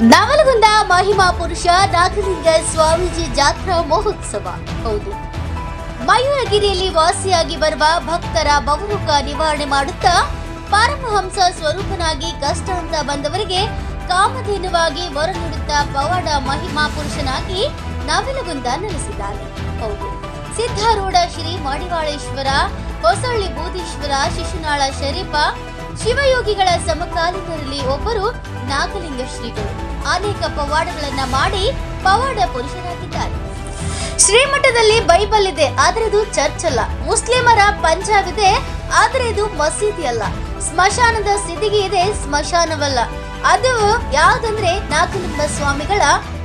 ನವಲಗುಂದ ಮಹಿಮಾ ಪುರುಷ ನಾಗಲಿಂಗ ಸ್ವಾಮೀಜಿ ಜಾತ್ರಾ ಮಹೋತ್ಸವ. ಹೌದು. ಮಯೂರಗಿರಿಯಲ್ಲಿ ವಾಸಿಯಾಗಿ ಬರುವ ಭಕ್ತರ ಬಹುಮುಖ ನಿವಾರಣೆ ಮಾಡುತ್ತಾ ಪರಮಹಂಸ ಸ್ವರೂಪನಾಗಿ ಕಷ್ಟ ಅಂತ ಬಂದವರಿಗೆ ಕಾಮಧೇನುವಾಗಿ ವರ ನೀಡುತ್ತಾ ಪವಾಡ ಮಹಿಮಾ ಪುರುಷನಾಗಿ ನವಲಗುಂದ ನೆಲೆಸಿದ್ದಾನೆ. ಹೌದು. ಸಿದ್ಧಾರೂಢ ಶ್ರೀ ಮಡಿವಾಳೇಶ್ವರ ಹೊಸಳ್ಳಿ ಬೂದೀಶ್ವರ, ಶಿಶುನಾಳ ಶರೀಫ ಶಿವಯೋಗಿಗಳ ಸಮಕಾಲೀನರಲ್ಲಿ ಒಬ್ಬರು ನಾಗಲಿಂಗ ಶ್ರೀಗಳು. ಅನೇಕ ಪವಾಡಗಳನ್ನ ಮಾಡಿ ಪವಾಡ ಪುರುಷರಾಗಿದ್ದಾರೆ. ಶ್ರೀಮಠದಲ್ಲಿ ಬೈಬಲ್ ಇದೆ ಆದ್ರೆ ಇದು ಚರ್ಚ್ ಅಲ್ಲ. ಮುಸ್ಲಿಮರ ಪಂಜಾಬ್ ಇದೆ ಆದ್ರೆ ಇದು ಮಸೀದಿ ಅಲ್ಲ. ಸ್ಮಶಾನದ ಸಿದಿಗೆ ಇದೆ, ಸ್ಮಶಾನವಲ್ಲ. ಅದು ಯಾವ್ದಂದ್ರೆ ನಾಗಲಿಂಗ ಸ್ವಾಮಿಗಳ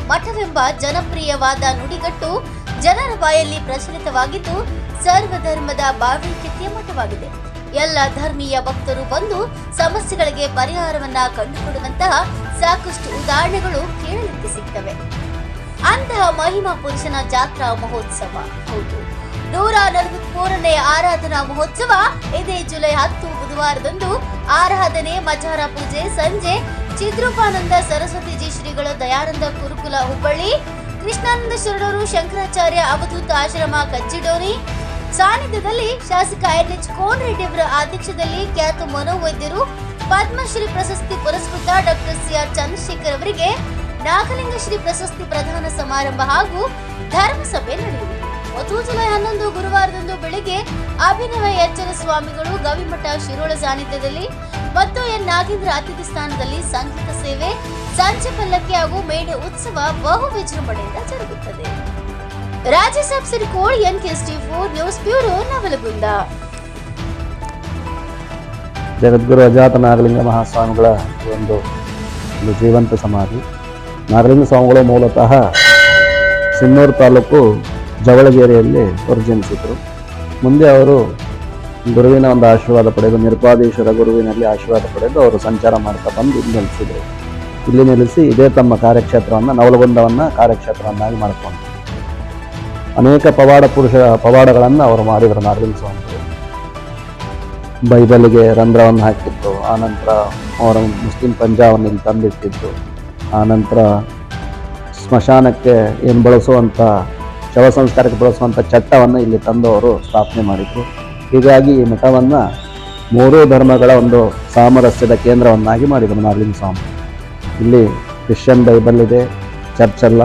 ಮಠವೆಂಬ ಜನಪ್ರಿಯವಾದ ನುಡಿಗಟ್ಟು ಜನರ ಬಾಯಲ್ಲಿ ಪ್ರಚಲಿತವಾಗಿದ್ದು ಸರ್ವಧರ್ಮದ ಬಾಳ್ವಿಕೆಯ ಮಠವಾಗಿದೆ. ಎಲ್ಲ ಧರ್ಮೀಯ ಭಕ್ತರು ಬಂದು ಸಮಸ್ಯೆಗಳಿಗೆ ಪರಿಹಾರವನ್ನ ಕಂಡುಕೊಡುವಂತಹ ಸಾಕಷ್ಟು ಉದಾಹರಣೆಗಳು ಕೇಳಲಿಕ್ಕೆ ಸಿಗ್ತವೆ. ಅಂತಹ ಮಹಿಮಾ ಪುರುಷನ ಜಾತ್ರಾ ಮಹೋತ್ಸವ. ಹೌದು. ನೂರ ನಲವತ್ಮೂರನೇ ಆರಾಧನಾ ಮಹೋತ್ಸವ ಇದೇ ಜುಲೈ ಹತ್ತು ಬುಧವಾರದಂದು ಆರಾಧನೆ, ಮಜಾರ ಪೂಜೆ, ಸಂಜೆ ಚಿದ್ರೂಪಾನಂದ ಸರಸ್ವತಿಜಿ ಶ್ರೀಗಳ ದಯಾನಂದ ಕುರುಕುಲ ಹುಬ್ಬಳ್ಳಿ, ಕೃಷ್ಣಾನಂದ ಶರಣರು ಶಂಕರಾಚಾರ್ಯ ಅವಧೂತ ಆಶ್ರಮ ಕಚ್ಚಿಡೋರಿ ಸಾನ್ನಿಧ್ಯದಲ್ಲಿ ಶಾಸಕ ಎನ್ ಎಚ್ ಕೋನರೆಡ್ಡಿ ಅವರ ಅಧ್ಯಕ್ಷದಲ್ಲಿ ಖ್ಯಾತ ಮನೋವೈದ್ಯರು ಪದ್ಮಶ್ರೀ ಪ್ರಶಸ್ತಿ ಪುರಸ್ಕೃತ ಡಾಕ್ಟರ್ ಸಿಆರ್ ಚಂದ್ರಶೇಖರ್ ಅವರಿಗೆ ನಾಗಲಿಂಗಶ್ರೀ ಪ್ರಶಸ್ತಿ ಪ್ರದಾನ ಸಮಾರಂಭ ಹಾಗೂ ಧರ್ಮಸಭೆ ನಡೆಯಿತು ಮತ್ತು ಜುಲೈ ಹನ್ನೊಂದು ಗುರುವಾರದಂದು ಬೆಳಿಗ್ಗೆ ಅಭಿನವ ಎಚ್ಚರ ಸ್ವಾಮಿಗಳು ಗವಿಮಠ ಶಿರೋಳ ಸಾನ್ನಿಧ್ಯದಲ್ಲಿ ಮತ್ತು ಎನ್ ನಾಗೇಂದ್ರ ಅತಿಥಿ ಸ್ಥಾನದಲ್ಲಿ ಸಂಗೀತ ಸೇವೆ, ಸಂಜೆ ಪಲ್ಲಕ್ಕಿ ಹಾಗೂ ಮೇಡೆ ಉತ್ಸವ ಬಹು ವಿಜೃಂಭಣೆಯಿಂದ ಜರುಗುತ್ತದೆ. ರಾಜ್ಯಸಭಾ ಸಿರಿಕೋಡ್ N K four news bureau Navalagunda. ಜಗದ್ಗುರು ಅಜಾತ ನಾಗಲಿಂಗ ಮಹಾಸ್ವಾಮಿಗಳ ಒಂದು ಒಂದು ಜೀವಂತ ಸಮಾಧಿ. ನಾಗಲಿಂಗ ಸ್ವಾಮಿಗಳು ಮೂಲತಃ ಸಿನ್ನೂರು ತಾಲೂಕು ಜವಳಗೇರಿಯಲ್ಲಿ ಅವರು ಜನಿಸಿದರು ಮುಂದೆ ಅವರು ಗುರುವಿನ ಒಂದು ಆಶೀರ್ವಾದ ಪಡೆದು ನಿರ್ಪಾದೇಶ್ವರ ಗುರುವಿನಲ್ಲಿ ಆಶೀರ್ವಾದ ಪಡೆದು ಅವರು ಸಂಚಾರ ಮಾಡ್ತಾ ಬಂದು ಇಲ್ಲಿ ನೆಲೆಸಿದರು. ಇಲ್ಲಿ ನೆಲೆಸಿ ಇದೇ ತಮ್ಮ ಕಾರ್ಯಕ್ಷೇತ್ರವನ್ನು, ನವಲಗುಂದವನ್ನು ಕಾರ್ಯಕ್ಷೇತ್ರವನ್ನಾಗಿ ಮಾಡಿಕೊಂಡರು. ಅನೇಕ ಪವಾಡ ಪುರುಷ ಪವಾಡಗಳನ್ನು ಅವರು ಮಾಡಿದರು ನಾರಾಯಣ ಸ್ವಾಮಿಗಳು ಬೈಬಲ್ಗೆ ರಂಧ್ರವನ್ನು ಹಾಕಿತ್ತು. ಆನಂತರ ಅವರ ಮುಸ್ಲಿಂ ಪಂಜಾವನ್ನು ಇಲ್ಲಿ ತಂದಿಟ್ಟಿದ್ದು. ಆನಂತರ ಸ್ಮಶಾನಕ್ಕೆ ಏನು ಬಳಸುವಂಥ, ಶವ ಸಂಸ್ಕಾರಕ್ಕೆ ಬಳಸುವಂಥ ಚಟ್ಟವನ್ನು ಇಲ್ಲಿ ತಂದು ಅವರು ಸ್ಥಾಪನೆ ಮಾಡಿದರು. ಹೀಗಾಗಿ ಈ ಮಠವನ್ನು ಮೂರೂ ಧರ್ಮಗಳ ಒಂದು ಸಾಮರಸ್ಯದ ಕೇಂದ್ರವನ್ನಾಗಿ ಮಾಡಿದರು ನಾರಾಯಣ ಸ್ವಾಮಿ. ಇಲ್ಲಿ ಕ್ರಿಶ್ಚಿಯನ್ ಬೈಬಲ್ ಇದೆ, ಚರ್ಚ್ ಅಲ್ಲ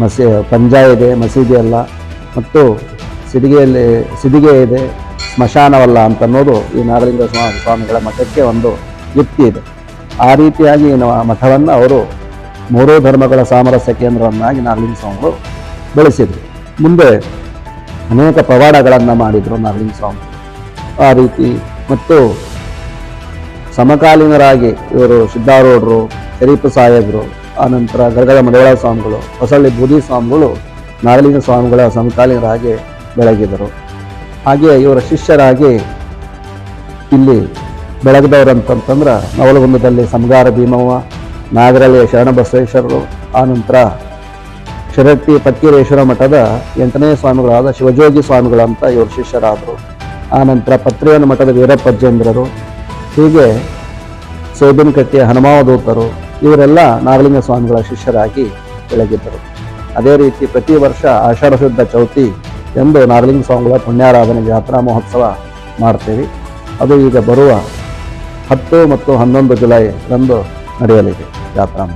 ಮಸಿ ಪಂಜಾ ಇದೆ, ಮಸೀದಿ ಅಲ್ಲ, ಮತ್ತು ಸಿದಿಗೆಯಲ್ಲಿ ಸಿದಿಗೆ ಇದೆ, ಸ್ಮಶಾನವಲ್ಲ ಅಂತ ಅನ್ನೋದು ಈ ನಾಗಲಿಂಗ ಸ್ವಾ- ಸ್ವಾಮಿಗಳ ಮಠಕ್ಕೆ ಒಂದು ಯುಕ್ತಿ ಇದೆ. ಆ ರೀತಿಯಾಗಿ ಮಠವನ್ನು ಅವರು ಮೂರೂ ಧರ್ಮಗಳ ಸಾಮರಸ್ಯ ಕೇಂದ್ರವನ್ನಾಗಿ ನಾಗಲಿಂಗ ಸ್ವಾಮಿಗಳು ಬೆಳೆಸಿದರು. ಮುಂದೆ ಅನೇಕ ಪವಾಡಗಳನ್ನು ಮಾಡಿದರು ನಾಗಲಿಂಗ ಸ್ವಾಮಿ. ಆ ರೀತಿ ಮತ್ತು ಸಮಕಾಲೀನರಾಗಿ ಇವರು ಸಿದ್ಧಾರೂಢರು ಶರೀಫ್ ಸಾಹೇಬರು ಆನಂತರ ಗರಗದ ಮಡವಾಳ ಸ್ವಾಮಿಗಳು, ಹೊಸಳ್ಳಿ ಬೂದಿ ಸ್ವಾಮಿಗಳು, ನಾಗಲಿಂಗ ಸ್ವಾಮಿಗಳ ಸಮಕಾಲೀನರಾಗಿ ಬೆಳಗಿದರು. ಹಾಗೆ ಇವರ ಶಿಷ್ಯರಾಗಿ ಇಲ್ಲಿ ಬೆಳಗಿದವರು ಅಂತಂತಂದ್ರೆ ನವಲಗುಂದದಲ್ಲಿ ಸಮಗಾರ ಭೀಮವ್ವ, ನಾಗರಳ್ಳಿಯ ಶರಣಬಸವೇಶ್ವರರು, ಆನಂತರ ಶಿರಟ್ಟಿ ಪಕ್ಕೀರೇಶ್ವರ ಮಠದ ಎಂಟನೇ ಸ್ವಾಮಿಗಳಾದ ಶಿವಜೋಗಿ ಸ್ವಾಮಿಗಳು ಅಂತ ಇವರು ಶಿಷ್ಯರಾದರು. ಆನಂತರ ಪತ್ರಿಯನ ಮಠದ ವೀರಪ್ಪಜ್ಜೇಂದ್ರರು, ಹೀಗೆ ಸೇಬಿನಕಟ್ಟೆಯ ಹನುಮಾವಧೂತರು ಇವರೆಲ್ಲ ನಾಗಲಿಂಗ ಸ್ವಾಮಿಗಳ ಶಿಷ್ಯರಾಗಿ ಬೆಳಗಿದ್ದರು. ಅದೇ ರೀತಿ ಪ್ರತಿ ವರ್ಷ ಆಷಾಢ ಶುದ್ಧ ಚೌತಿ ಎಂದು ನಾಗಲಿಂಗ ಸ್ವಾಮಿಗಳ ಪುಣ್ಯಾರಾಧನೆ ಜಾತ್ರಾ ಮಹೋತ್ಸವ ಮಾಡ್ತೀವಿ. ಅದು ಈಗ ಬರುವ ಹತ್ತು ಮತ್ತು ಹನ್ನೊಂದು ಜುಲೈ ರಂದು ನಡೆಯಲಿದೆ ಜಾತ್ರಾ